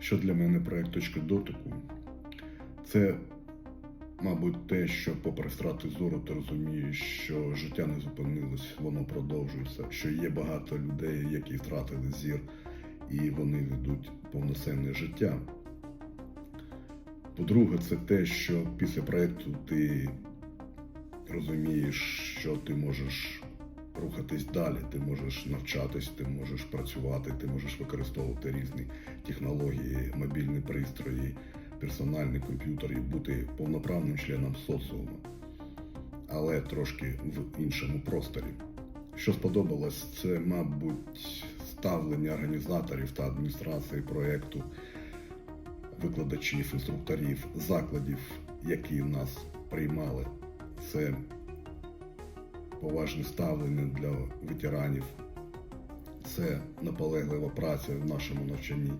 Що для мене проект точка дотику? Це, мабуть, те, що попри втрати зору, ти розумієш, що життя не зупинилось, воно продовжується, що є багато людей, які втратили зір, і вони ведуть повноцінне життя. По-друге, це те, що після проекту ти розумієш, що ти можеш рухатись далі, ти можеш навчатись, ти можеш працювати, ти можеш використовувати різні технології, мобільні пристрої, персональний комп'ютер і бути повноправним членом соціуму, але трошки в іншому просторі. Що сподобалось, це, мабуть, ставлення організаторів та адміністрації проєкту, викладачів, інструкторів, закладів, які нас приймали. Це поважне ставлення для ветеранів, це наполеглива праця в нашому навчанні,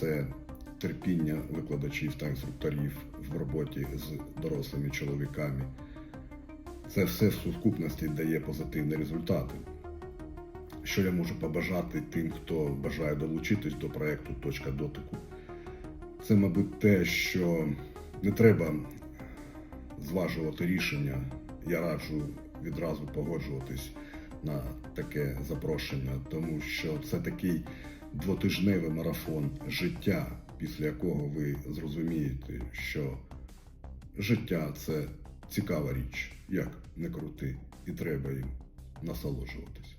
це терпіння викладачів та інструкторів в роботі з дорослими чоловіками. Це все в сукупності дає позитивні результати. Що я можу побажати тим, хто бажає долучитись до проєкту Точка дотику? Це, мабуть, те, що не треба зважувати рішення. Я раджу відразу погоджуватись на таке запрошення, тому що це такий двотижневий марафон життя, після якого ви зрозумієте, що життя це цікава річ, як не крути, і треба їм насолоджуватись.